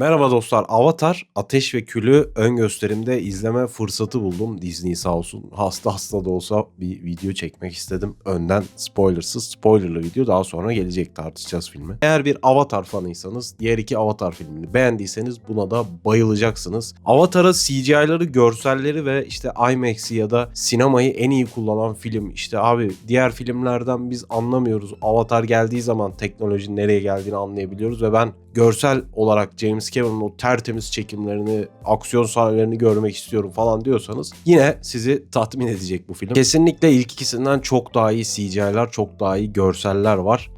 Merhaba dostlar. Avatar Ateş ve Kül'ü ön gösterimde izleme fırsatı buldum. Disney sağ olsun. Hasta hasta da olsa bir video çekmek istedim. Önden spoilersız spoilerlı video daha sonra gelecek tartışacağız filmi. Eğer bir Avatar fanıysanız diğer iki Avatar filmini beğendiyseniz buna da bayılacaksınız. Avatar'a CGI'ları, görselleri ve işte IMAX'i ya da sinemayı en iyi kullanan film. İşte abi diğer filmlerden biz anlamıyoruz. Avatar geldiği zaman teknolojinin nereye geldiğini anlayabiliyoruz ve ben görsel olarak James Cameron'ın o tertemiz çekimlerini, aksiyon sahnelerini görmek istiyorum falan diyorsanız yine sizi tatmin edecek bu film. Kesinlikle ilk ikisinden çok daha iyi CGI'ler, çok daha iyi görseller var.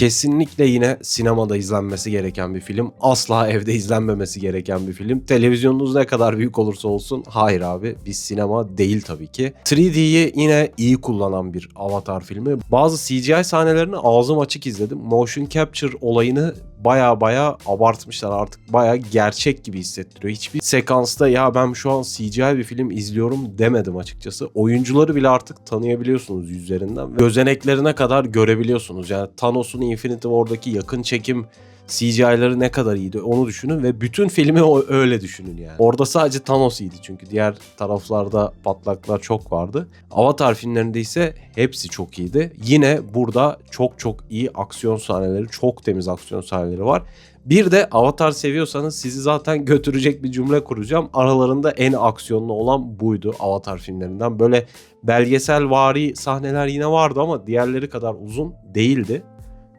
Kesinlikle yine sinemada izlenmesi gereken bir film. Asla evde izlenmemesi gereken bir film. Televizyonunuz ne kadar büyük olursa olsun hayır abi biz sinema değil tabii ki. 3D'yi yine iyi kullanan bir Avatar filmi. Bazı CGI sahnelerini ağzım açık izledim. Motion capture olayını baya baya abartmışlar artık baya gerçek gibi hissettiriyor. Hiçbir sekansta ya ben şu an CGI bir film izliyorum demedim açıkçası. Oyuncuları bile artık tanıyabiliyorsunuz yüzlerinden gözeneklerine kadar görebiliyorsunuz. Yani Thanos'un Infinity War'daki yakın çekim CGI'ları ne kadar iyiydi onu düşünün ve bütün filmi öyle düşünün yani. Orada sadece Thanos iyiydi çünkü diğer taraflarda patlaklar çok vardı. Avatar filmlerinde ise hepsi çok iyiydi. Yine burada çok çok iyi aksiyon sahneleri, çok temiz aksiyon sahneleri var. Bir de Avatar seviyorsanız sizi zaten götürecek bir cümle kuracağım. Aralarında en aksiyonlu olan buydu Avatar filmlerinden. Böyle belgesel vari sahneler yine vardı ama diğerleri kadar uzun değildi.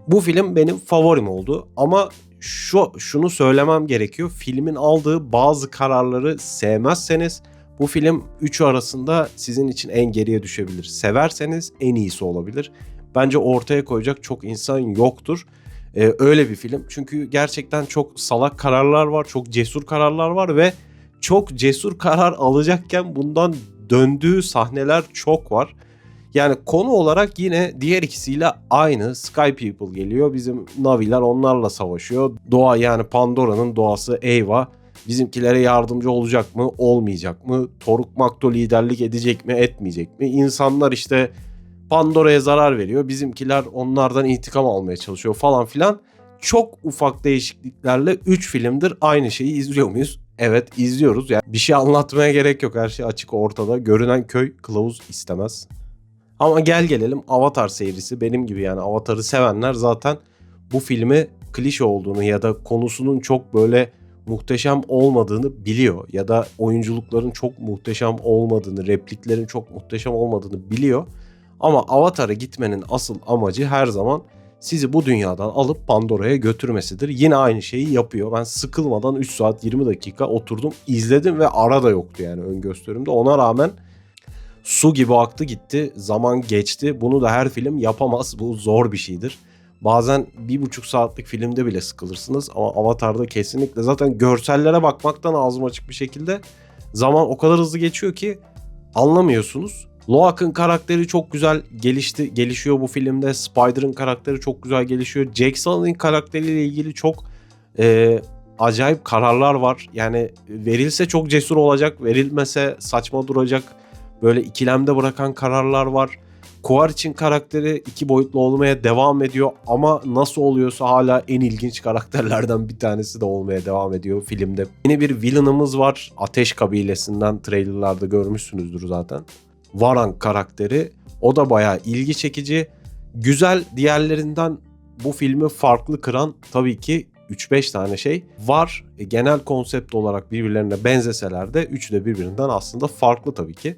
Bu film benim favorim oldu ama şu şunu söylemem gerekiyor. Filmin aldığı bazı kararları sevmezseniz bu film üçü arasında sizin için en geriye düşebilir. Severseniz en iyisi olabilir. Bence ortaya koyacak çok insan yoktur. Ee, öyle bir film. Çünkü gerçekten çok salak kararlar var, çok cesur kararlar var ve çok cesur karar alacakken bundan döndüğü sahneler çok var. Yani konu olarak yine diğer ikisiyle aynı. Sky People geliyor. Bizim Naviler onlarla savaşıyor. Doğa yani Pandora'nın doğası Eva. Bizimkilere yardımcı olacak mı? Olmayacak mı? Toruk Makto liderlik edecek mi? Etmeyecek mi? İnsanlar işte Pandora'ya zarar veriyor. Bizimkiler onlardan intikam almaya çalışıyor falan filan. Çok ufak değişikliklerle 3 filmdir aynı şeyi izliyor muyuz? Evet izliyoruz. Yani bir şey anlatmaya gerek yok. Her şey açık ortada. Görünen köy kılavuz istemez. Ama gel gelelim Avatar serisi benim gibi yani Avatar'ı sevenler zaten bu filmi klişe olduğunu ya da konusunun çok böyle muhteşem olmadığını biliyor ya da oyunculukların çok muhteşem olmadığını, repliklerin çok muhteşem olmadığını biliyor. Ama Avatar'a gitmenin asıl amacı her zaman sizi bu dünyadan alıp Pandora'ya götürmesidir. Yine aynı şeyi yapıyor. Ben sıkılmadan 3 saat 20 dakika oturdum, izledim ve ara da yoktu yani ön gösterimde. Ona rağmen su gibi aktı gitti. Zaman geçti. Bunu da her film yapamaz. Bu zor bir şeydir. Bazen bir buçuk saatlik filmde bile sıkılırsınız ama Avatar'da kesinlikle zaten görsellere bakmaktan ağzım açık bir şekilde zaman o kadar hızlı geçiyor ki anlamıyorsunuz. Loak'ın karakteri çok güzel gelişti, gelişiyor bu filmde. Spider'ın karakteri çok güzel gelişiyor. Jack Sully'nin karakteriyle ilgili çok e, acayip kararlar var. Yani verilse çok cesur olacak, verilmese saçma duracak böyle ikilemde bırakan kararlar var. için karakteri iki boyutlu olmaya devam ediyor ama nasıl oluyorsa hala en ilginç karakterlerden bir tanesi de olmaya devam ediyor filmde. Yine bir villainımız var. Ateş kabilesinden trailerlarda görmüşsünüzdür zaten. Varan karakteri. O da bayağı ilgi çekici. Güzel diğerlerinden bu filmi farklı kıran tabii ki 3-5 tane şey var. E, genel konsept olarak birbirlerine benzeseler de üçü de birbirinden aslında farklı tabii ki.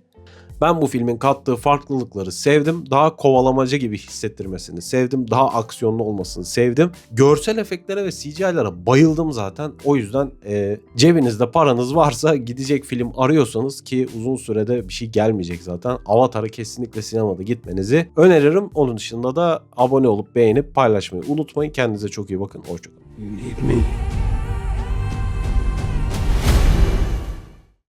Ben bu filmin kattığı farklılıkları sevdim. Daha kovalamaca gibi hissettirmesini sevdim. Daha aksiyonlu olmasını sevdim. Görsel efektlere ve CGI'lara bayıldım zaten. O yüzden e, cebinizde paranız varsa gidecek film arıyorsanız ki uzun sürede bir şey gelmeyecek zaten. Avatar'a kesinlikle sinemada gitmenizi öneririm. Onun dışında da abone olup beğenip paylaşmayı unutmayın. Kendinize çok iyi bakın. Hoşçakalın.